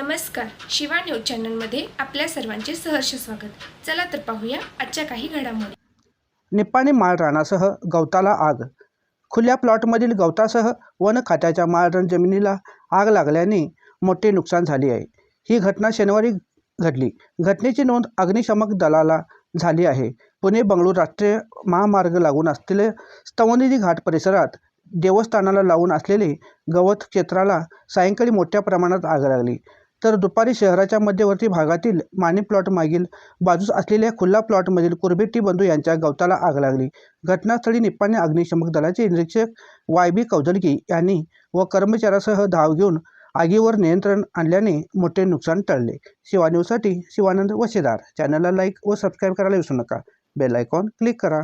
नमस्कार शिवा न्यूज चॅनलमध्ये आपल्या सर्वांचे सहर्ष स्वागत. चला तर पाहूया आजच्या काही घडामोडी. निप्पाणी माळ गवताला आग. खुल्या प्लॉटमधील गवतासह वन खात्याच्या माळरान जमिनीला आग लागल्याने मोठे नुकसान झाले आहे. ही घटना शनिवारी घडली. घटनेची नोंद अग्निशमक दलाला झाली आहे. पुणे बंगळूर राष्ट्रीय महामार्ग लागून असलेल्या स्तवनिधी घाट परिसरात देवस्थानाला लावून असलेले गवत क्षेत्राला सायंकाळी मोठ्या प्रमाणात आग लागली. तर दुपारी शहराच्या मध्यवर्ती भागातील माने प्लॉट मागील बाजूस असलेल्या खुल्ला प्लॉटमधील कुरबेट्टी बंधू यांच्या गवताला आग लागली. घटनास्थळी निप्पाणी अग्निशमक दलाचे निरीक्षक वाय बी कौजलगी यांनी व कर्मचाऱ्यासह धाव घेऊन आगीवर नियंत्रण आणल्याने मोठे नुकसान टळले. शिवा न्यूजसाठी शिवानंद वशेदार. चॅनलला लाईक व सबस्क्राईब करायला विसरू नका. बेल आयकॉन क्लिक करा.